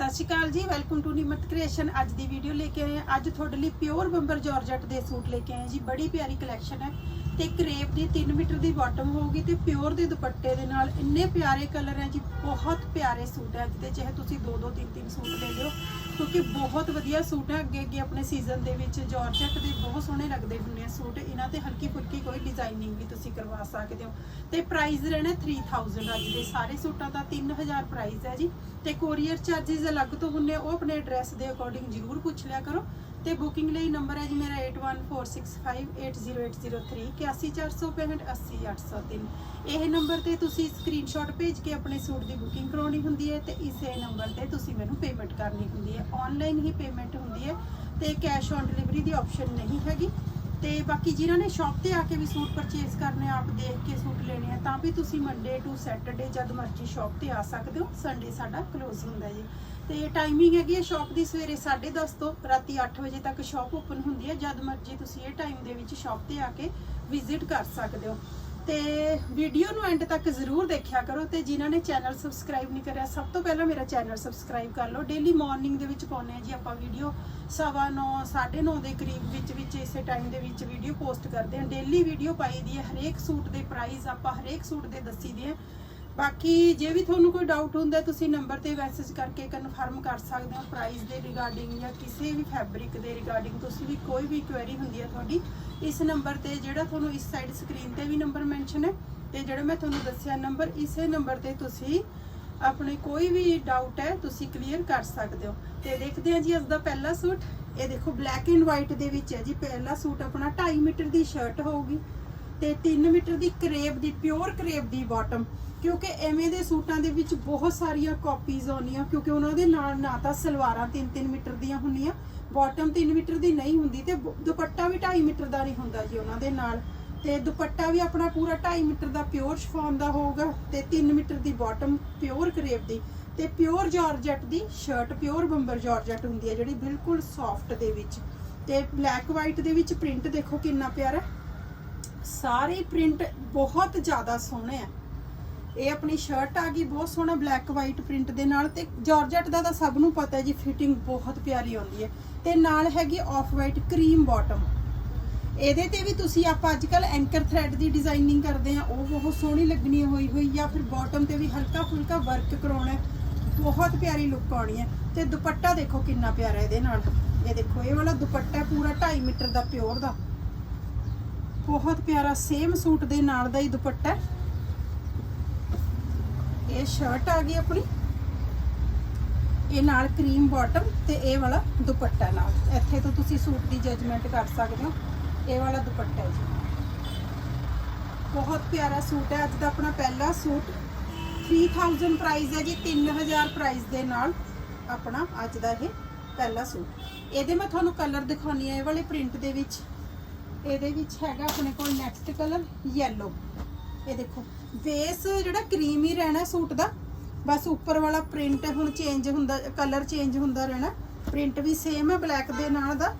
ਸਤਿ ਸ਼੍ਰੀ ਅਕਾਲ ਜੀ welcome to ਨਿਮਤ creation ਅੱਜ ਦੀ ਵੀਡੀਓ ਲੈ ਕੇ ਆਏ ਹਾਂ। ਅੱਜ ਤੁਹਾਡੇ ਲਈ ਪਿਓਰ ਬੰਬਰ ਜਾਰਜਟ ਦੇ ਸੂਟ ਲੈ ਕੇ ਆਏ ਜੀ। ਬੜੀ ਪਿਆਰੀ ਕਲੈਕਸ਼ਨ ਹੈ ਤੇ ਕਰੇਪ ਦੀ 3 ਮੀਟਰ ਦੀ ਬਾਟਮ ਹੋਊਗੀ ਤੇ ਪਿਓਰ ਦੇ ਦੁਪੱਟੇ ਦੇ ਨਾਲ ਇੰਨੇ ਪਿਆਰੇ ਕਲਰ ਹੈ ਜੀ, ਬਹੁਤ ਪਿਆਰੇ ਸੂਟ ਹੈ। ਜਿਹਦੇ ਚਾਹੇ ਤੁਸੀਂ ਦੋ ਦੋ, ਤਿੰਨ ਤਿੰਨ ਸੂਟ ਲੈ ਲਿਓ। ਕਿਉਂਕਿ ਬਹੁਤ ਵਧੀਆ ਸੂਟ ਹੈ ਅੱਗੇ ਅੱਗੇ ਆਪਣੇ ਸੀਜ਼ਨ ਦੇ ਵਿੱਚ ਜਾਰਜਟ ਦੇ ਬਹੁਤ ਸੋਹਣੇ ਲੱਗਦੇ ਹੁੰਦੇ ਆ ਸੂਟ। ਇਹਨਾਂ ਤੇ ਹਲਕੀ ਫੁਲਕੀ ਕੋਈ ਡਿਜ਼ਾਈਨਿੰਗ ਵੀ ਤੁਸੀਂ ਕਰਵਾ ਸਕਦੇ ਹੋ। ਤੇ ਪ੍ਰਾਈਸ ਰਹਿਣਾ 3000 ਅੱਜ ਦੇ ਸਾਰੇ ਸੂਟਾਂ ਦਾ 3000 ਪ੍ਰਾਈਸ ਹੈ ਜੀ। ਤੇ ਕੋਰੀਅਰ ਚਾਰजेस ਅਲੱਗ ਤੋਂ ਹੁੰਦੇ ਆ, ਉਹ ਆਪਣੇ ਐਡਰੈਸ ਦੇ ਅਕੋਰਡਿੰਗ ਜ਼ਰੂਰ ਪੁੱਛ ਲਿਆ ਕਰੋ। ਤੇ ਬੁਕਿੰਗ ਲਈ ਨੰਬਰ ਹੈ ਜੀ ਮੇਰਾ 8146580803 80465 ਇਹ ਨੰਬਰ ਤੇ ਤੁਸੀਂ ਸਕਰੀਨਸ਼ਾਟ ਭੇਜ ਕੇ ਆਪਣੇ ਸੂਟ ਦੀ ਬੁਕਿੰਗ ਕਰਾਉਣੀ ਹੁੰਦੀ ਹੈ ਤੇ ਇਸੇ ਨੰਬਰ ਤੇ ਤੁਸੀਂ ਮੈਨੂੰ ਪੇਮੈਂਟ ਕਰਨੀ ਹੁੰਦੀ ਹੈ। ਆਨਲਾਈਨ ਹੀ ਪੇਮੈਂਟ ਹੁੰਦੀ ਹੈ ਤੇ ਕੈਸ਼ ਔਨ ਡਿਲੀਵਰੀ ਦੀ ਆਪਸ਼ਨ ਨਹੀਂ ਹੈਗੀ। ਤੇ ਬਾਕੀ ਜਿਨ੍ਹਾਂ ਨੇ ਸ਼ਾਪ ਤੇ ਆ ਕੇ ਵੀ ਸੂਟ ਪਰਚੇਸ ਕਰਨੇ ਆ, ਆਪ ਦੇਖ ਕੇ ਸੂਟ ਲੈਣੇ ਆ ਤਾਂ ਵੀ ਤੁਸੀਂ ਮੰਡੇ ਟੂ ਸੈਟਰਡੇ ਜਦ ਮਰਜ਼ੀ ਸ਼ਾਪ ਤੇ ਆ ਸਕਦੇ ਹੋ। ਸੰਡੇ ਸਾਡਾ ਕਲੋਜ਼ ਹੁੰਦਾ ਜੀ। ਤੇ ਟਾਈਮਿੰਗ ਹੈਗੀ ਹੈ ਸ਼ਾਪ ਦੀ ਸਵੇਰੇ 10:30 ਤੋਂ ਰਾਤੀ 8 ਵਜੇ ਤੱਕ ਸ਼ਾਪ ਓਪਨ ਹੁੰਦੀ ਹੈ ਜਦ ਮਰਜ਼ੀ ਤੁਸੀਂ ਇਹ ਟਾਈਮ ਦੇ ਵਿੱਚ ਸ਼ਾਪ ਤੇ ਆ ਕੇ ਵਿਜ਼ਿਟ ਕਰ ਸਕਦੇ ਹੋ। ਤੇ ਵੀਡੀਓ ਨੂੰ ਐਂਡ ਤੱਕ ਜ਼ਰੂਰ ਦੇਖਿਆ ਕਰੋ ਤੇ ਜਿਨ੍ਹਾਂ ਨੇ ਚੈਨਲ ਸਬਸਕ੍ਰਾਈਬ ਨਹੀਂ ਕਰਿਆ ਸਭ ਤੋਂ ਪਹਿਲਾਂ ਮੇਰਾ ਚੈਨਲ ਸਬਸਕ੍ਰਾਈਬ ਕਰ ਲਓ। ਡੇਲੀ ਮਾਰਨਿੰਗ ਦੇ ਵਿੱਚ ਪਾਉਂਦੇ ਆ ਜੀ ਆਪਾਂ ਵੀਡੀਓ ਸਵਾ ਨੌ, ਸਾਢੇ 9:30 ਦੇ ਕਰੀਬ ਵਿੱਚ ਵਿੱਚ ਇਸੇ ਟਾਈਮ ਦੇ ਵਿੱਚ ਵੀਡੀਓ ਪੋਸਟ ਕਰਦੇ ਹਾਂ। ਡੇਲੀ ਵੀਡੀਓ ਪਾਈ ਦੀ ਹੈ ਹਰੇਕ ਸੂਟ ਦੇ ਪ੍ਰਾਈਸ ਆਪਾਂ ਹਰੇਕ ਸੂਟ ਦੇ ਦੱਸੀ ਦੇ ਆ ਬਾਕੀ ਜੇ ਵੀ ਤੁਹਾਨੂੰ ਕੋਈ ਡਾਊਟ ਹੁੰਦਾ, ਤੁਸੀਂ ਨੰਬਰ ਤੇ ਮੈਸੇਜ ਕਰਕੇ ਕਨਫਰਮ ਕਰ ਸਕਦੇ ਹੋ ਪ੍ਰਾਈਸ ਦੇ ਰਿਗਾਰਡਿੰਗ ਜਾਂ ਕਿਸੇ ਵੀ ਫੈਬਰਿਕ ਦੇ ਰਿਗਾਰਡਿੰਗ ਤੁਸੀਂ ਵੀ ਕੋਈ ਵੀ ਕੁਐਰੀ ਹੁੰਦੀ ਹੈ ਤੁਹਾਡੀ, ਇਸ ਨੰਬਰ ਤੇ ਜਿਹੜਾ ਤੁਹਾਨੂੰ ਇਸ ਸਾਈਡ ਸਕਰੀਨ ਤੇ ਵੀ ਨੰਬਰ ਮੈਂਸ਼ਨ ਹੈ, ਤੇ ਜਿਹੜਾ ਮੈਂ ਤੁਹਾਨੂੰ ਦੱਸਿਆ ਨੰਬਰ ਇਸੇ ਨੰਬਰ ਤੇ ਤੁਸੀਂ ਆਪਣੇ ਕੋਈ ਵੀ ਡਾਊਟ ਹੈ, ਤੁਸੀਂ ਕਲੀਅਰ ਕਰ ਸਕਦੇ ਹੋ। ਤੇ ਦੇਖਦੇ ਹਾਂ ਜੀ ਅੱਜ ਦਾ ਪਹਿਲਾ ਸੂਟ। ਇਹ ਦੇਖੋ ਬਲੈਕ ਐਂਡ ਵਾਈਟ ਦੇ ਵਿੱਚ ਹੈ ਜੀ। ਪਹਿਲਾ ਸੂਟ ਆਪਣਾ 2.5 ਮੀਟਰ ਦੀ ਸ਼ਰਟ ਹੋਊਗੀ। ਤੇ 3 ਮੀਟਰ ਦੀ ਕਰੇਬ ਦੀ, ਪਿਓਰ ਕਰੇਬ ਦੀ ਬਾਟਮ ਕਿਉਂਕਿ ਐਵੇਂ ਦੇ ਸੂਟਾਂ ਦੇ ਵਿੱਚ ਬਹੁਤ ਸਾਰੀਆਂ ਕਾਪੀਜ਼ ਆਉਂਦੀਆਂ, ਕਿਉਂਕਿ ਉਹਨਾਂ ਦੇ ਨਾਲ ਨਾ ਤਾਂ ਸਲਵਾਰਾਂ 3-3 ਮੀਟਰ ਦੀਆਂ ਹੁੰਦੀਆਂ ਬਾਟਮ 3 ਮੀਟਰ ਦੀ ਨਹੀਂ ਹੁੰਦੀ ਤੇ ਦੁਪੱਟਾ ਵੀ 2.5 ਮੀਟਰ ਦਾ ਨਹੀਂ ਹੁੰਦਾ ਜੀ ਉਹਨਾਂ ਦੇ ਨਾਲ। ਤੇ ਦੁਪੱਟਾ ਵੀ ਆਪਣਾ ਪੂਰਾ 2.5 ਮੀਟਰ ਦਾ ਪਿਓਰ ਸ਼ਿਫੋਨ ਦਾ ਹੋਊਗਾ ਤੇ 3 ਮੀਟਰ ਦੀ ਬਾਟਮ ਪਿਓਰ ਕਰੇਬ ਦੀ। ਤੇ ਪਿਓਰ ਜਾਰਜਟ ਦੀ ਸ਼ਰਟ ਪਿਓਰ ਬੰਬਰ ਜਾਰਜਟ ਹੁੰਦੀ ਹੈ ਜਿਹੜੀ ਬਿਲਕੁਲ ਸੌਫਟ ਦੇ ਵਿੱਚ। ਤੇ ਬਲੈਕ ਵਾਈਟ ਦੇ ਵਿੱਚ ਪ੍ਰਿੰਟ ਦੇਖੋ ਕਿੰਨਾ ਪਿਆਰਾ ਸਾਰੇ ਪ੍ਰਿੰਟ ਬਹੁਤ ਜ਼ਿਆਦਾ ਸੋਹਣੇ ਆ। ਇਹ ਆਪਣੀ ਸ਼ਰਟ ਆ ਗਈ, ਬਹੁਤ ਸੋਹਣਾ ਬਲੈਕ ਵਾਈਟ ਪ੍ਰਿੰਟ ਦੇ ਨਾਲ ਤੇ ਜਾਰਜਟ ਦਾ ਤਾਂ ਸਭ ਨੂੰ ਪਤਾ ਹੈ ਜੀ ਫਿਟਿੰਗ ਬਹੁਤ ਪਿਆਰੀ ਆਉਂਦੀ ਹੈ। ਤੇ ਨਾਲ ਹੈਗੀ ਆਫ ਵਾਈਟ ਕਰੀਮ ਬਾਟਮ ਇਹਦੇ ਤੇ ਵੀ ਤੁਸੀਂ ਆਪਾਂ ਅੱਜ ਅੱਜਕੱਲ ਐਂਕਰ ਥ੍ਰੈਡ ਦੀ ਡਿਜ਼ਾਈਨਿੰਗ ਕਰਦੇ ਆ ਉਹ ਬਹੁਤ ਸੋਹਣੀ ਲੱਗਣੀ ਹੋਈ ਹੋਈ ਜਾਂ ਫਿਰ ਬਾਟਮ ਤੇ ਵੀ ਹਲਕਾ ਫੁਲਕਾ ਵਰਕ ਕਰਾਉਣਾ ਬਹੁਤ ਪਿਆਰੀ ਲੁੱਕ ਆਉਣੀ ਹੈ। ਤੇ ਦੁਪੱਟਾ ਦੇਖੋ ਕਿੰਨਾ ਪਿਆਰਾ ਇਹਦੇ ਨਾਲ। ਇਹ ਦੇਖੋ, ਇਹ ਵਾਲਾ ਦੁਪੱਟਾ ਪੂਰਾ 2.5 ਮੀਟਰ ਦਾ ਪਿਓਰ ਦਾ। ਬਹੁਤ ਪਿਆਰਾ ਸੇਮ ਸੂਟ ਦੇ ਨਾਲ ਦਾ ਹੀ ਦੁਪੱਟਾ ਇਹ ਸ਼ਰਟ ਆ ਗਈ ਆਪਣੀ। ਇਹ ਨਾਲ ਕਰੀਮ ਬਾਟਮ ਤੇ ਇਹ ਵਾਲਾ ਦੁਪੱਟਾ ਨਾਲ। ਇੱਥੇ ਤੋਂ ਤੁਸੀਂ ਸੂਟ ਦੀ ਜਜਮੈਂਟ ਕਰ ਸਕਦੇ ਹੋ। ਇਹ ਵਾਲਾ ਦੁਪੱਟਾ ਜੀ। ਬਹੁਤ ਪਿਆਰਾ ਸੂਟ ਹੈ। ਅੱਜ ਦਾ ਆਪਣਾ ਪਹਿਲਾ ਸੂਟ। 3000 ਪ੍ਰਾਈਸ ਹੈ ਜੀ। 3000 ਪ੍ਰਾਈਸ ਦੇ ਨਾਲ ਆਪਣਾ ਅੱਜ ਦਾ ਇਹ ਪਹਿਲਾ ਸੂਟ। ਇਹਦੇ ਮੈਂ ਤੁਹਾਨੂੰ ਕਲਰ ਦਿਖਾਉਣੀ ਹੈ। ਇਹ ਵਾਲੇ ਪ੍ਰਿੰਟ ਦੇ ਵਿੱਚ। ਇਹਦੇ ਵਿੱਚ ਹੈਗਾ ਆਪਣੇ ਕੋਲ ਨੈਕਸਟ ਕਲਰ yellow ਇਹ ਦੇਖੋ ਬੇਸ ਜਿਹੜਾ ਕਰੀਮ ਹੀ ਰਹਿਣਾ ਸੂਟ ਦਾ, ਬਸ ਉੱਪਰ ਵਾਲਾ ਪ੍ਰਿੰਟ ਹੁਣ ਚੇਂਜ ਹੁੰਦਾ ਕਲਰ ਚੇਂਜ ਹੁੰਦਾ ਰਹਿਣਾ। ਪ੍ਰਿੰਟ ਵੀ ਸੇਮ ਹੈ ਬਲੈਕ ਦੇ ਨਾਲ ਦਾ।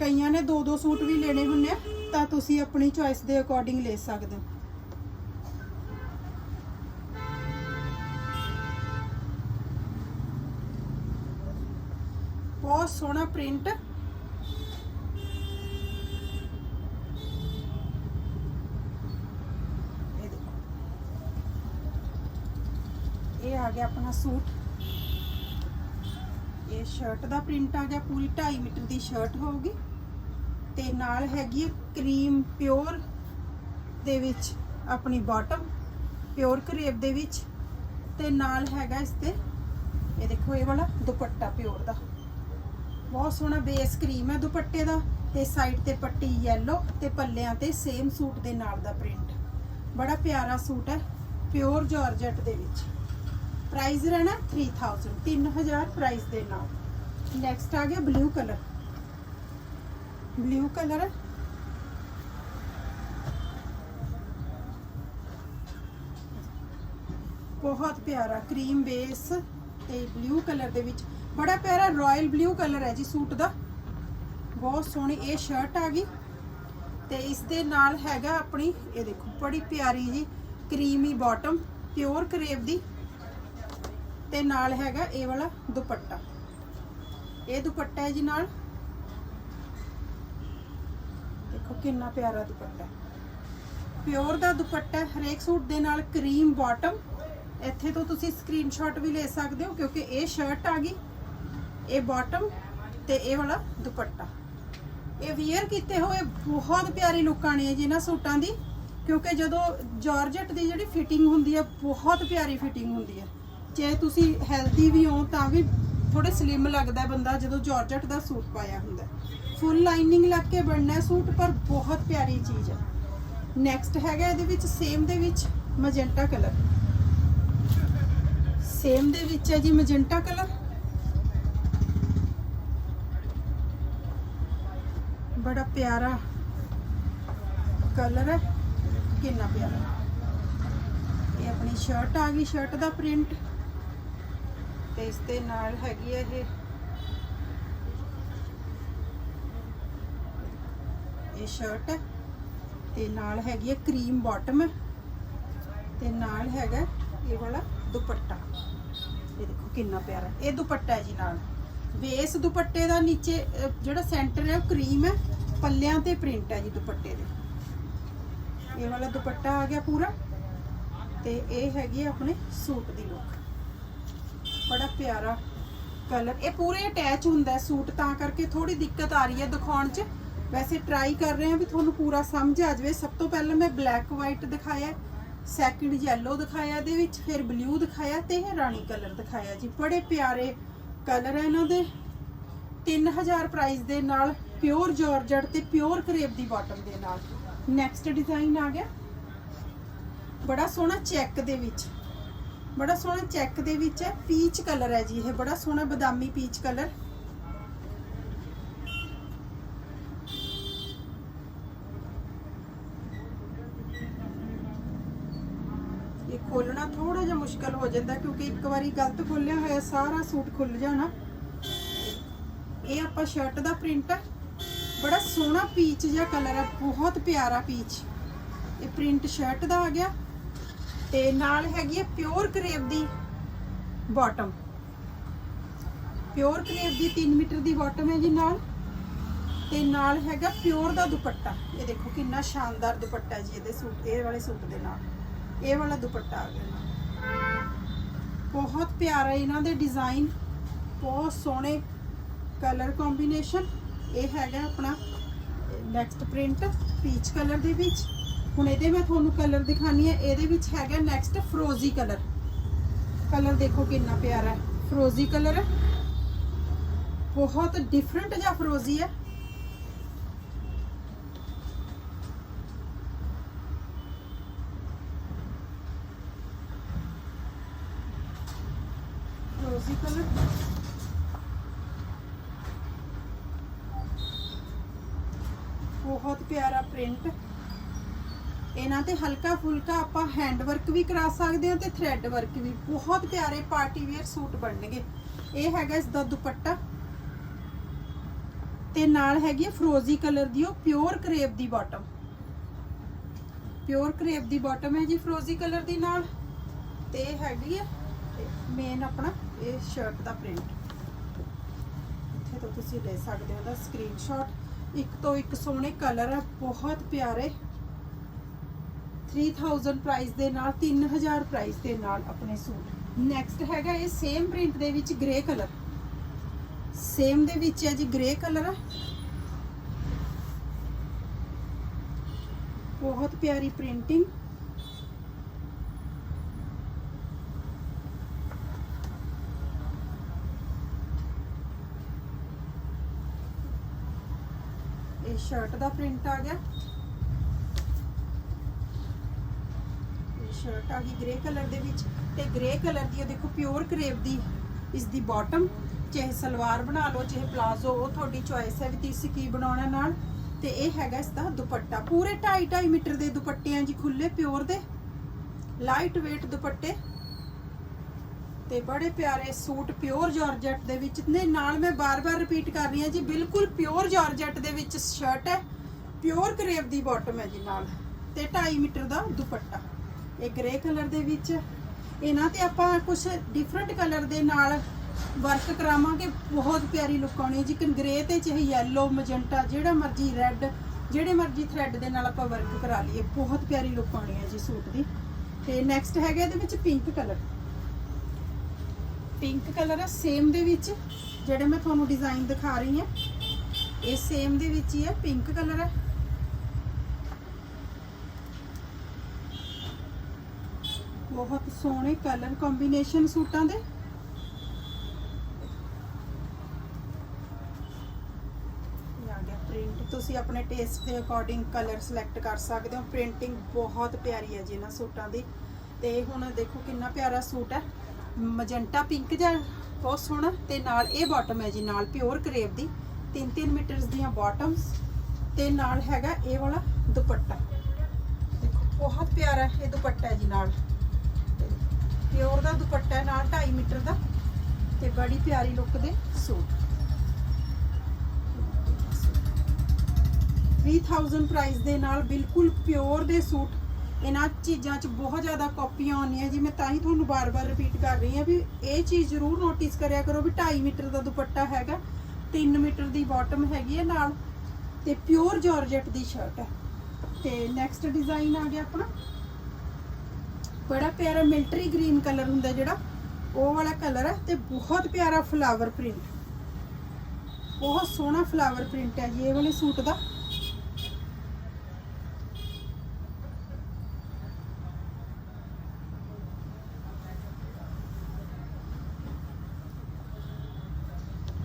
ਕਈਆਂ ਨੇ ਦੋ ਦੋ ਸੂਟ ਵੀ ਲੈਣੇ ਹੁੰਦੇ ਆ, ਤਾਂ ਤੁਸੀਂ ਆਪਣੀ ਚੁਆਇਸ ਦੇ ਅਕੋਰਡਿੰਗ ਲੈ ਸਕਦੇ ਹੋ। ਬਹੁਤ ਸੋਹਣਾ ਪ੍ਰਿੰਟ ਇਹ ਦੇਖੋ ਇਹ ਆ ਗਿਆ ਆਪਣਾ ਸੂਟ। ਇਹ ਸ਼ਰਟ ਦਾ ਪ੍ਰਿੰਟ ਆ ਗਿਆ, ਪੂਰੀ 2.5 ਮੀਟਰ ਦੀ ਸ਼ਰਟ ਹੋਊਗੀ। ਤੇ ਨਾਲ ਹੈਗੀ ਹੈ ਕਰੀਮ ਪਿਓਰ ਦੇ ਵਿੱਚ ਆਪਣੀ ਬਾਟਮ ਪਿਓਰ ਕਰੇਬ ਦੇ ਵਿੱਚ। ਤੇ ਨਾਲ ਹੈਗਾ ਇਸ ਤੇ ਇਹ ਦੇਖੋ ਇਹ ਵਾਲਾ ਦੁਪੱਟਾ ਪਿਓਰ ਦਾ। ਬਹੁਤ ਸੋਹਣਾ ਬੇਸ ਕਰੀਮ ਹੈ ਦੁਪੱਟੇ ਦਾ, ਤੇ ਸਾਈਡ ਤੇ ਪੱਟੀ ਯੈਲੋ ਤੇ ਪੱਲਿਆਂ ਤੇ ਸੇਮ ਸੂਟ ਦੇ ਨਾਲ ਦਾ ਪ੍ਰਿੰਟ ਬੜਾ ਪਿਆਰਾ ਸੂਟ ਹੈ ਪਿਓਰ ਜਾਰਜਟ ਦੇ ਵਿੱਚ। ਪ੍ਰਾਈਸ ਰਹਿਣਾ 3000 3000 ਪ੍ਰਾਈਸ ਦੇ ਨਾਲ। ਨੈਕਸਟ ਆ ਗਿਆ ਬਲੂ ਕਲਰ ਬਲੂ ਕਲਰ ਬਹੁਤ ਪਿਆਰਾ ਕਰੀਮ ਬੇਸ ਤੇ ਬਲੂ ਕਲਰ ਦੇ ਵਿੱਚ। ਬੜਾ ਪਿਆਰਾ ਰਾਇਲ ਬਲੂ ਕਲਰ ਹੈ ਜੀ ਸੂਟ ਦਾ। ਬਹੁਤ ਸੋਹਣੀ ਇਹ ਸ਼ਰਟ ਆ ਗਈ। ਤੇ ਇਸ ਦੇ ਨਾਲ ਹੈਗਾ ਆਪਣੀ, ਇਹ ਦੇਖੋ, ਬੜੀ ਪਿਆਰੀ ਜੀ ਕਰੀਮੀ ਬਾਟਮ ਪਿਓਰ ਕਰੇਪ ਦੀ। ਤੇ ਨਾਲ ਹੈਗਾ ਇਹ ਵਾਲਾ ਦੁਪੱਟਾ। ਇਹ ਦੁਪੱਟਾ ਹੈ ਜੀ ਨਾਲ। ਦੇਖੋ ਕਿੰਨਾ ਪਿਆਰਾ ਦੁਪੱਟਾ ਪਿਓਰ ਦਾ ਦੁਪੱਟਾ ਹਰੇਕ ਸੂਟ ਦੇ ਨਾਲ ਕਰੀਮ ਬਾਟਮ ਇੱਥੇ ਤੋਂ ਤੁਸੀਂ ਸਕਰੀਨਸ਼ਾਟ ਵੀ ਲੈ ਸਕਦੇ ਹੋ, ਕਿਉਂਕਿ ਇਹ ਸ਼ਰਟ ਆ ਗਈ, ਇਹ ਬਾਟਮ ਤੇ ਇਹ ਵਾਲਾ ਦੁਪੱਟਾ। ਇਹ ਵੀਅਰ ਕੀਤੇ ਹੋਏ ਬਹੁਤ ਪਿਆਰੀ ਲੁੱਕ ਆਣੀ ਹੈ ਜੀ ਇਹਨਾਂ ਸੂਟਾਂ ਦੀ, ਕਿਉਂਕਿ ਜਦੋਂ ਜਾਰਜਟ ਦੀ ਜਿਹੜੀ ਫਿਟਿੰਗ ਹੁੰਦੀ ਹੈ, ਬਹੁਤ ਪਿਆਰੀ ਫਿਟਿੰਗ ਹੁੰਦੀ ਹੈ। ਜੇ ਤੁਸੀਂ ਹੈਲਦੀ ਵੀ ਹੋ ਤਾਂ ਵੀ ਥੋੜੇ ਸਲਿਮ ਲੱਗਦਾ ਬੰਦਾ ਜਦੋਂ ਜਾਰਜਟ ਦਾ ਸੂਟ ਪਾਇਆ ਹੁੰਦਾ ਫੁੱਲ ਲਾਈਨਿੰਗ ਲੱਗ ਕੇ ਬਣਨਾ ਸੂਟ, ਪਰ ਬਹੁਤ ਪਿਆਰੀ ਚੀਜ਼ ਹੈ। ਨੈਕਸਟ ਹੈਗਾ ਇਹਦੇ ਵਿੱਚ ਸੇਮ ਦੇ ਵਿੱਚ ਮਜੈਂਟਾ ਕਲਰ ਸੇਮ ਦੇ ਵਿੱਚ ਹੈ ਜੀ ਮਜੈਂਟਾ ਕਲਰ ਬੜਾ ਪਿਆਰਾ ਕਲਰ ਹੈ। ਕਿੰਨਾ ਪਿਆਰਾ। ਇਹ ਆਪਣੀ ਸ਼ਰਟ ਆ ਗਈ ਸ਼ਰਟ ਦਾ ਪ੍ਰਿੰਟ ਤੇ ਇਸ ਦੇ ਨਾਲ ਹੈਗੀ ਹੈ ਇਹ। ਇਹ ਸ਼ਰਟ ਹੈ ਤੇ ਨਾਲ ਹੈਗੀ ਹੈ ਕਰੀਮ ਬਾਟਮ ਤੇ ਨਾਲ ਹੈਗਾ ਇਹ ਵਾਲਾ ਦੁਪੱਟਾ। ਇਹ ਦੇਖੋ ਕਿੰਨਾ ਪਿਆਰਾ। ਇਹ ਦੁਪੱਟਾ ਹੈ ਜੀ ਨਾਲ। ਬੇਸ ਦੁਪੱਟੇ ਦਾ ਨੀਚੇ ਜਿਹੜਾ ਸੈਂਟਰ ਹੈ ਉਹ ਕਰੀਮ ਹੈ। ਪੱਲਿਆਂ ਤੇ ਪ੍ਰਿੰਟ ਹੈ ਜੀ ਦੁਪੱਟੇ ਦੇ। ਇਹ ਵਾਲਾ ਦੁਪੱਟਾ ਆ ਗਿਆ ਪੂਰਾ। ਤੇ ਇਹ ਹੈਗੀ ਹੈ ਆਪਣੇ ਸੂਟ ਦੀ ਲੁੱਕ ਬੜਾ ਪਿਆਰਾ ਕਲਰ। ਇਹ ਪੂਰੇ ਅਟੈਚ ਹੁੰਦਾ ਸੂਟ, ਤਾਂ ਕਰਕੇ ਥੋੜੀ ਦਿੱਕਤ ਆ ਰਹੀ ਹੈ ਦਿਖਾਉਣ 'ਚ। ਵੈਸੇ ਟਰਾਈ ਕਰ ਰਹੇ ਹਾਂ ਵੀ ਤੁਹਾਨੂੰ ਪੂਰਾ ਸਮਝ ਆ ਜਾਵੇ। ਸਭ ਤੋਂ ਪਹਿਲਾਂ ਮੈਂ ਬਲੈਕ ਵਾਈਟ ਦਿਖਾਇਆ ਸੈਕਿੰਡ ਯੈਲੋ ਦਿਖਾਇਆ ਇਹਦੇ ਵਿੱਚ, ਫਿਰ ਬਲੂ ਦਿਖਾਇਆ ਤੇ ਇਹ ਰਾਣੀ ਕਲਰ ਦਿਖਾਇਆ ਜੀ। ਬੜੇ ਪਿਆਰੇ ਕਲਰ ਹੈ ਇਹਨਾਂ ਦੇ। 3000 ਪ੍ਰਾਈਸ ਦੇ ਨਾਲ ਪਿਓਰ ਜਾਰਜਟ ਤੇ ਪਿਓਰ ਕਰੇਬ ਦੀ ਬਾਟਮ ਦੇ ਨਾਲ। ਨੈਕਸਟ ਡਿਜ਼ਾਈਨ ਆ ਗਿਆ। ਬੜਾ ਸੋਹਣਾ ਚੈੱਕ ਦੇ ਵਿੱਚ। ਬੜਾ ਸੋਹਣਾ ਚੈੱਕ ਦੇ ਵਿੱਚ ਹੈ, ਪੀਚ ਕਲਰ ਹੈ ਜੀ ਇਹ, ਬੜਾ ਸੋਹਣਾ ਬਦਾਮੀ ਪੀਚ ਕਲਰ। ਇਹ ਖੋਲਣਾ ਥੋੜਾ ਜਿਹਾ ਮੁਸ਼ਕਲ ਹੋ ਜਾਂਦਾ ਕਿਉਂਕਿ ਇੱਕ ਵਾਰੀ ਗਲਤ ਖੋਲਿਆ ਹੋਇਆ, ਸਾਰਾ ਸੂਟ ਖੁੱਲ ਜਾਣਾ। ਇਹ ਆਪਾਂ ਸ਼ਰਟ ਦਾ ਪ੍ਰਿੰਟ ਹੈ, ਬੜਾ ਸੋਹਣਾ ਪੀਚ ਜਿਹਾ ਕਲਰ ਹੈ, ਬਹੁਤ ਪਿਆਰਾ ਪੀਚ। ਇਹ ਪ੍ਰਿੰਟ ਸ਼ਰਟ ਦਾ ਆ ਗਿਆ। ਤੇ ਨਾਲ ਹੈਗੀ ਹੈ ਪਿਓਰ ਕਰੇਵ ਦੀ ਬਾਟਮ ਪਿਓਰ ਕਰੇਵ ਦੀ 3 ਮੀਟਰ ਦੀ ਬਾਟਮ ਹੈ ਜੀ ਨਾਲ। ਤੇ ਨਾਲ ਹੈਗਾ ਪਿਓਰ ਦਾ ਦੁਪੱਟਾ। ਇਹ ਦੇਖੋ ਕਿੰਨਾ ਸ਼ਾਨਦਾਰ ਦੁਪੱਟਾ ਜੀ ਇਹਦੇ ਸੂਟ, ਇਹ ਵਾਲੇ ਸੂਟ ਦੇ ਨਾਲ। ਇਹ ਵਾਲਾ ਦੁਪੱਟਾ ਆ ਗਿਆ। ਬਹੁਤ ਪਿਆਰਾ ਇਹਨਾਂ ਦੇ ਡਿਜ਼ਾਈਨ ਬਹੁਤ ਸੋਹਣੇ ਕਲਰ ਕੰਬੀਨੇਸ਼ਨ ਇਹ ਹੈਗਾ ਆਪਣਾ ਨੈਕਸਟ ਪ੍ਰਿੰਟ ਪੀਚ ਕਲਰ ਦੇ ਵਿੱਚ। ਹੁਣ ਇਹਦੇ ਮੈਂ ਤੁਹਾਨੂੰ ਕਲਰ ਦਿਖਾਣੀ ਹੈ। ਇਹਦੇ ਵਿੱਚ ਹੈਗਾ ਨੈਕਸਟ ਫਰੋਜ਼ੀ ਕਲਰ ਕਲਰ ਦੇਖੋ ਕਿੰਨਾ ਪਿਆਰਾ ਹੈ। ਫਰੋਜ਼ੀ ਕਲਰ ਹੈ। ਬਹੁਤ ਡਿਫਰੈਂਟ ਜਿਹਾ ਫਰੋਜ਼ੀ ਹੈ। ਫਰੋਜ਼ੀ ਕਲਰ ਬਹੁਤ ਪਿਆਰਾ ਪ੍ਰਿੰਟ ਇਹਨਾਂ ਤੇ ਹਲਕਾ ਫੁਲਕਾ ਆਪਾਂ ਹੈਂਡ ਵਰਕ ਵੀ ਕਰਾ ਸਕਦੇ ਹਾਂ ਤੇ ਥ੍ਰੈਡ ਵਰਕ ਵੀ। ਬਹੁਤ ਪਿਆਰੇ ਪਾਰਟੀ ਵੇਅਰ ਸੂਟ ਬਣਨਗੇ। ਇਹ ਹੈਗਾ ਇਸ ਦਾ ਦੁਪੱਟਾ। ਤੇ ਨਾਲ ਹੈਗੀ ਹੈ ਫਰੋਜ਼ੀ ਕਲਰ ਦੀ, ਉਹ ਪਿਓਰ ਕਰੇਪ ਦੀ ਬਾਟਮ ਪਿਓਰ ਕਰੇਪ ਦੀ ਬਾਟਮ ਹੈ ਜੀ ਫਰੋਜ਼ੀ ਕਲਰ ਦੀ ਨਾਲ। ਤੇ ਹੈਗੀ ਹੈ ਮੇਨ ਆਪਣਾ ਇਹ ਸ਼ਰਟ ਦਾ ਪ੍ਰਿੰਟ ਇੱਥੇ ਤੋਂ ਤੁਸੀਂ ਲੈ ਸਕਦੇ ਹੋ ਉਹਦਾ ਸਕਰੀਨਸ਼ਾਟ ਇੱਕ ਤੋਂ ਇੱਕ ਸੋਹਣੇ ਕਲਰ ਆ, ਬਹੁਤ ਪਿਆਰੇ। 3000 ਪ੍ਰਾਈਸ ਦੇ ਨਾਲ 3000 ਪ੍ਰਾਈਸ ਦੇ ਨਾਲ ਆਪਣੇ ਸੂਟ। ਨੈਕਸਟ ਹੈਗਾ ਇਹ ਸੇਮ ਪ੍ਰਿੰਟ ਦੇ ਵਿੱਚ ਗ੍ਰੇ ਕਲਰ ਸੇਮ ਦੇ ਵਿੱਚ ਹੈ ਜੀ ਗ੍ਰੇ ਕਲਰ ਹੈ ਬਹੁਤ ਪਿਆਰੀ ਪ੍ਰਿੰਟਿੰਗ ਇਹ ਸ਼ਰਟ ਦਾ ਪ੍ਰਿੰਟ ਆ ਗਿਆ। ਸ਼ਰਟ ਆ ਗਈ ਗ੍ਰੇ ਕਲਰ ਦੇ ਵਿੱਚ ਤੇ ਗ੍ਰੇ ਕਲਰ ਦੀ ਉਹ ਦੇਖੋ ਪਿਓਰ ਕਰੇਪ ਦੀ ਇਸ ਦੀ ਬਾਟਮ ਚਾਹੇ ਸਲਵਾਰ ਬਣਾ ਲਓ, ਚਾਹੇ ਪਲਾਜ਼ੋ ਉਹ ਤੁਹਾਡੀ ਚੁਆਇਸ ਹੈ ਵੀ ਤੁਸੀਂ ਕੀ ਬਣਾਉਣਾ ਨਾਲ। ਤੇ ਇਹ ਹੈਗਾ ਇਸ ਦਾ ਦੁਪੱਟਾ। ਪੂਰੇ 2.5 2.5 ਮੀਟਰ ਦੇ ਦੁਪੱਟੇ ਆ ਜੀ ਖੁੱਲੇ ਪਿਓਰ ਦੇ। ਲਾਈਟ weight ਦੁਪੱਟੇ। ਤੇ ਬੜੇ ਪਿਆਰੇ ਸੂਟ ਪਿਓਰ ਜਾਰਜਟ ਦੇ ਵਿੱਚ। ਨੇ ਨਾਲ ਮੈਂ ਬਾਰ-ਬਾਰ ਰਿਪੀਟ ਕਰ ਰਹੀ ਹਾਂ ਜੀ, ਬਿਲਕੁਲ ਪਿਓਰ ਜਾਰਜਟ ਦੇ ਵਿੱਚ ਸ਼ਰਟ ਹੈ। ਪਿਓਰ ਕਰੇਪ ਦੀ ਬਾਟਮ ਹੈ ਜੀ ਨਾਲ। ਤੇ 2.5 ਮੀਟਰ ਦਾ ਦੁਪੱਟਾ। ਇਹ ਗ੍ਰੇ ਕਲਰ ਦੇ ਵਿੱਚ। ਇਹਨਾਂ ਤੇ ਆਪਾਂ ਕੁਝ ਡਿਫਰੈਂਟ ਕਲਰ ਦੇ ਨਾਲ ਵਰਕ ਕਰਾਵਾਂਗੇ। ਬਹੁਤ ਪਿਆਰੀ ਲੁੱਕ ਆਉਣੀ ਹੈ। ਜੀ ਗ੍ਰੇ ਤੇ ਚਾਹੇ ਯੈਲੋ ਮਜੰਟਾ ਜਿਹੜਾ ਮਰਜ਼ੀ ਰੈੱਡ ਜਿਹੜੇ ਮਰਜ਼ੀ ਥ੍ਰੈਡ ਦੇ ਨਾਲ ਆਪਾਂ ਵਰਕ ਕਰਾ ਲਈਏ। ਬਹੁਤ ਪਿਆਰੀ ਲੁੱਕ ਆਉਣੀ ਹੈ ਜੀ ਸੂਟ ਦੀ। ਤੇ ਨੈਕਸਟ ਹੈਗਾ ਇਹਦੇ ਵਿੱਚ ਪਿੰਕ ਕਲਰ ਪਿੰਕ ਕਲਰ ਹੈ ਸੇਮ ਦੇ ਵਿੱਚ, ਜਿਹੜੇ ਮੈਂ ਤੁਹਾਨੂੰ ਡਿਜ਼ਾਈਨ ਦਿਖਾ ਰਹੀ ਹਾਂ, ਇਹ ਸੇਮ ਦੇ ਵਿੱਚ ਹੀ ਹੈ। ਪਿੰਕ ਕਲਰ ਹੈ ਬਹੁਤ ਸੋਹਣੇ ਕਲਰ ਕੰਬੀਨੇਸ਼ਨ ਸੂਟਾਂ ਦੇ। ਆ ਗਿਆ ਪ੍ਰਿੰਟ ਤੁਸੀਂ ਆਪਣੇ ਟੇਸਟ ਦੇ ਅਕੋਰਡਿੰਗ ਕਲਰ ਸਿਲੈਕਟ ਕਰ ਸਕਦੇ ਹੋ। ਪ੍ਰਿੰਟਿੰਗ ਬਹੁਤ ਪਿਆਰੀ ਹੈ ਜੀ ਇਹਨਾਂ ਸੂਟਾਂ ਦੀ। ਤੇ ਹੁਣ ਦੇਖੋ ਕਿੰਨਾ ਪਿਆਰਾ ਸੂਟ ਹੈ। ਮਜੰਟਾ ਪਿੰਕ ਜਿਹਾ, ਬਹੁਤ ਸੋਹਣਾ। ਤੇ ਨਾਲ ਇਹ ਬਾਟਮ ਹੈ ਜੀ, ਨਾਲ ਪਿਓਰ ਕਰੇਵ ਦੀ। 3-3 ਮੀਟਰਸ ਦੀਆਂ ਬਾਟਮਸ ਤੇ ਨਾਲ ਹੈਗਾ ਇਹ ਵਾਲਾ ਦੁਪੱਟਾ। ਦੇਖੋ, ਬਹੁਤ ਪਿਆਰਾ ਇਹ ਦੁਪੱਟਾ ਹੈ ਜੀ ਨਾਲ। ਪਿਓਰ ਦਾ ਦੁਪੱਟਾ ਨਾਲ 2.5 ਮੀਟਰ ਦਾ ਤੇ ਬੜੀ ਪਿਆਰੀ ਲੁੱਕ ਦੇ ਸੂਟ। 3000 ਪ੍ਰਾਈਸ ਦੇ ਨਾਲ ਬਿਲਕੁਲ ਪਿਓਰ ਦੇ ਸੂਟ। ਇਹਨਾਂ ਚੀਜ਼ਾਂ 'ਚ ਬਹੁਤ ਜ਼ਿਆਦਾ ਕਾਪੀਆਂ ਆਉਂਦੀਆਂ ਜੀ। ਮੈਂ ਤਾਂ ਹੀ ਤੁਹਾਨੂੰ ਬਾਰ-ਬਾਰ ਰਿਪੀਟ ਕਰ ਰਹੀ ਹਾਂ ਵੀ ਇਹ ਚੀਜ਼ ਜ਼ਰੂਰ ਨੋਟਿਸ ਕਰਿਆ ਕਰੋ ਵੀ 2.5 ਮੀਟਰ ਦਾ ਦੁਪੱਟਾ ਹੈਗਾ। 3 ਮੀਟਰ ਦੀ ਬਾਟਮ ਹੈਗੀ ਹੈ ਨਾਲ ਤੇ ਪਿਓਰ ਜਾਰਜਟ ਦੀ ਸ਼ਰਟ ਹੈ। ਤੇ ਨੈਕਸਟ ਡਿਜ਼ਾਈਨ ਆ ਗਿਆ ਆਪਣਾ। ਬੜਾ ਪਿਆਰਾ ਮਿਲਟਰੀ ਗ੍ਰੀਨ ਕਲਰ ਹੁੰਦਾ ਜਿਹੜਾ, ਉਹ ਵਾਲਾ ਕਲਰ ਹੈ ਤੇ ਬਹੁਤ ਪਿਆਰਾ ਫਲਾਵਰ ਪ੍ਰਿੰਟ ਬਹੁਤ ਸੋਹਣਾ ਫਲਾਵਰ ਪ੍ਰਿੰਟ ਹੈ ਜੀ, ਇਹ ਵਾਲੇ ਸੂਟ ਦਾ।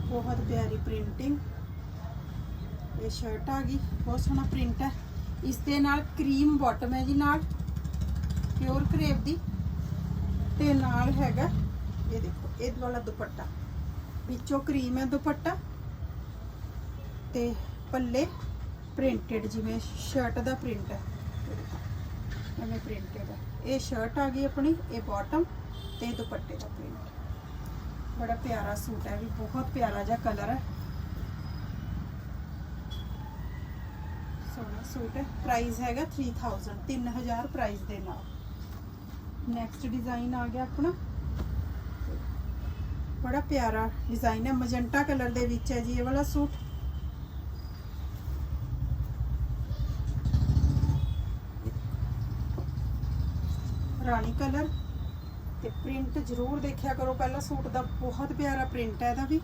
ਬਹੁਤ ਪਿਆਰੀ ਪ੍ਰਿੰਟਿੰਗ ਇਹ ਸ਼ਰਟ ਆ ਗਈ, ਬਹੁਤ ਸੋਹਣਾ ਪ੍ਰਿੰਟ ਹੈ। ਇਸ ਦੇ ਨਾਲ ਕਰੀਮ ਬਾਟਮ ਹੈ ਜੀ ਨਾਲ। ਪਿਓਰ ਕਰੇਪ ਦੀ। ਤੇ ਨਾਲ ਹੈਗਾ, ਇਹ ਦੇਖੋ, ਇਹ ਵਾਲਾ ਦੁਪੱਟਾ। ਵਿੱਚੋਂ ਕਰੀਮ ਹੈ ਦੁਪੱਟਾ। ਤੇ ਪੱਲੇ ਪ੍ਰਿੰਟਡ, ਜਿਵੇਂ ਸ਼ਰਟ ਦਾ ਪ੍ਰਿੰਟ ਹੈ। ਐਵੇਂ ਪ੍ਰਿੰਟਡ ਹੈ। ਇਹ ਸ਼ਰਟ ਆ ਗਈ ਆਪਣੀ, ਇਹ ਬਾਟਮ ਤੇ ਦੁਪੱਟੇ ਦਾ ਪ੍ਰਿੰਟ ਬੜਾ ਪਿਆਰਾ ਸੂਟ ਹੈ ਵੀ, ਬਹੁਤ ਪਿਆਰਾ ਜਿਹਾ ਕਲਰ ਹੈ। ਸੋਹਣਾ ਸੂਟ ਹੈ। ਪ੍ਰਾਈਸ ਹੈਗਾ 3000 3000 ਪ੍ਰਾਈਸ ਦੇ ਨਾਲ। ਨੈਕਸਟ ਡਿਜ਼ਾਈਨ ਆ ਗਿਆ ਆਪਣਾ। ਬੜਾ ਪਿਆਰਾ ਡਿਜ਼ਾਈਨ ਹੈ। ਮਜੰਟਾ ਕਲਰ ਦੇ ਵਿੱਚ ਹੈ ਜੀ ਇਹ ਵਾਲਾ ਸੂਟ। ਰਾਣੀ ਕਲਰ ਤੇ ਪ੍ਰਿੰਟ ਜ਼ਰੂਰ ਦੇਖਿਆ ਕਰੋ। ਪਹਿਲਾਂ ਸੂਟ ਦਾ ਬਹੁਤ ਪਿਆਰਾ ਪ੍ਰਿੰਟ ਹੈ ਇਹਦਾ ਵੀ।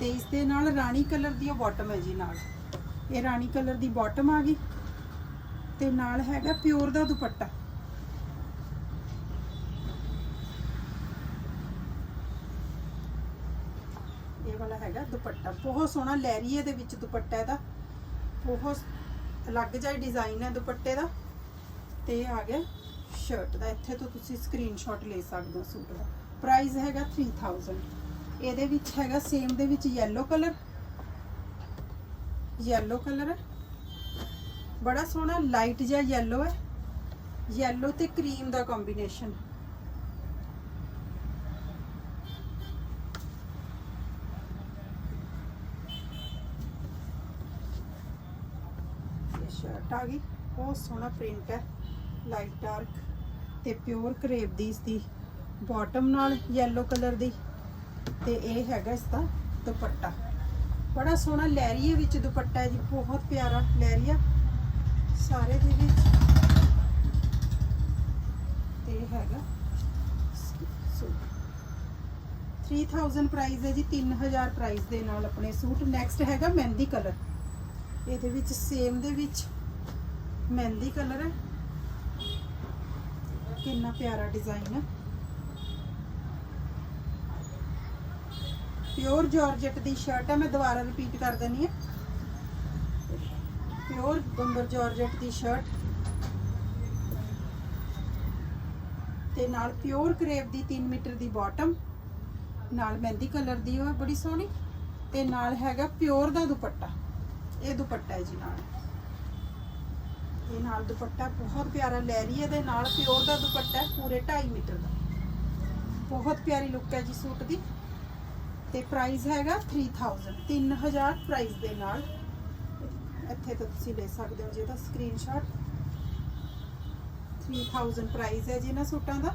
ਤੇ ਇਸ ਦੇ ਨਾਲ ਰਾਣੀ ਕਲਰ ਦੀ ਬਾਟਮ ਹੈ ਜੀ ਨਾਲ। ਇਹ ਰਾਣੀ ਕਲਰ ਦੀ ਬਾਟਮ ਆ ਗਈ। ਤੇ ਨਾਲ ਹੈਗਾ ਪਿਓਰ ਦਾ ਦੁਪੱਟਾ। ਇਹ ਵਾਲਾ ਹੈਗਾ ਦੁਪੱਟਾ। ਬਹੁਤ ਸੋਹਣਾ ਲੈਰੀਏ ਦੇ ਵਿੱਚ ਦੁਪੱਟਾ ਇਹਦਾ। ਬਹੁਤ ਅਲੱਗ ਜਿਹਾ ਡਿਜ਼ਾਈਨ ਹੈ ਦੁਪੱਟੇ ਦਾ। ਤੇ ਆ ਗਿਆ ਸ਼ਰਟ ਦਾ। ਇੱਥੇ ਤੋਂ ਤੁਸੀਂ ਸਕਰੀਨਸ਼ਾਟ ਲੈ ਸਕਦੇ ਹੋ ਸੂਟ ਦਾ। ਪ੍ਰਾਈਸ ਹੈਗਾ 3000 ਇਹਦੇ ਵਿੱਚ ਹੈਗਾ ਸੇਮ ਦੇ ਵਿੱਚ yellow ਕਲਰ yellow ਕਲਰ ਹੈ। ਬੜਾ ਸੋਹਣਾ ਲਾਈਟ ਜਿਹਾ yellow ਹੈ। Yellow ਤੇ ਕਰੀਮ ਦਾ ਕੰਬੀਨੇਸ਼ਨ ਇਹ ਸ਼ਰਟ ਆ ਗਈ। ਬਹੁਤ ਸੋਹਣਾ ਪ੍ਰਿੰਟ ਹੈ। ਲਾਈਟ ਡਾਰਕ ਤੇ ਪਿਓਰ ਕਰੇਪ ਦੀ ਇਸ ਦੀ ਬਾਟਮ ਨਾਲ yellow ਕਲਰ ਦੀ ਤੇ ਇਹ ਹੈਗਾ ਇਸ ਦਾ ਦੁਪੱਟਾ। ਬੜਾ ਸੋਹਣਾ ਲਹਿਰੀਏ ਵਿੱਚ ਦੁਪੱਟਾ ਹੈ ਜੀ, ਬਹੁਤ ਪਿਆਰਾ ਲਹਿਰੀਆ। ਸਾਰੇ ਦੇ ਵਿੱਚ ਤੇ ਹੈਗਾ ਸੂਟ 3000 ਪ੍ਰਾਈਸ ਹੈ ਜੀ 3000 ਪ੍ਰਾਈਸ ਦੇ ਨਾਲ ਆਪਣੇ ਸੂਟ। ਨੈਕਸਟ ਹੈਗਾ ਮਹਿੰਦੀ ਕਲਰ ਇਹਦੇ ਵਿੱਚ ਸੇਮ ਦੇ ਵਿੱਚ ਮਹਿੰਦੀ ਕਲਰ ਹੈ। ਕਿੰਨਾ ਪਿਆਰਾ ਡਿਜ਼ਾਈਨ ਹੈ ਪਿਓਰ ਜਾਰਜਟ ਦੀ ਸ਼ਰਟ ਹੈ ਮੈਂ ਦੁਬਾਰਾ ਰਿਪੀਟ ਕਰ ਦਿੰਨੀ ਹਾਂ। ਪਿਓਰ ਬੰਬਰ ਜਾਰਜਟ ਦੀ ਸ਼ਰਟ ਤੇ ਨਾਲ ਪਿਓਰ ਕਰੇਪ ਦੀ 3 ਮੀਟਰ ਦੀ ਬਾਟਮ ਨਾਲ ਮਹਿੰਦੀ ਕਲਰ ਦੀ, ਉਹ ਬੜੀ ਸੋਹਣੀ। ਤੇ ਨਾਲ ਹੈਗਾ ਪਿਓਰ ਦਾ ਦੁਪੱਟਾ। ਇਹ ਦੁਪੱਟਾ ਹੈ ਜੀ ਨਾਲ। ਇਹ ਨਾਲ ਦੁਪੱਟਾ ਬਹੁਤ ਪਿਆਰਾ ਲੈਰੀਏ ਦੇ ਨਾਲ ਪਿਓਰ ਦਾ ਦੁਪੱਟਾ ਹੈ, ਪੂਰੇ 2.5 ਮੀਟਰ ਦਾ। ਬਹੁਤ ਪਿਆਰੀ ਲੁੱਕ ਹੈ ਜੀ ਸੂਟ ਦੀ। ਤੇ ਪ੍ਰਾਈਸ ਹੈਗਾ 3000 3000 ਪ੍ਰਾਈਸ ਦੇ ਨਾਲ। ਇੱਥੇ ਤੋਂ ਤੁਸੀਂ ਲੈ ਸਕਦੇ ਹੋ ਜਿਹਦਾ ਸਕਰੀਨਸ਼ਾਟ 3000 ਪ੍ਰਾਈਸ ਹੈ ਜੀ ਇਹਨਾਂ ਸੂਟਾਂ ਦਾ।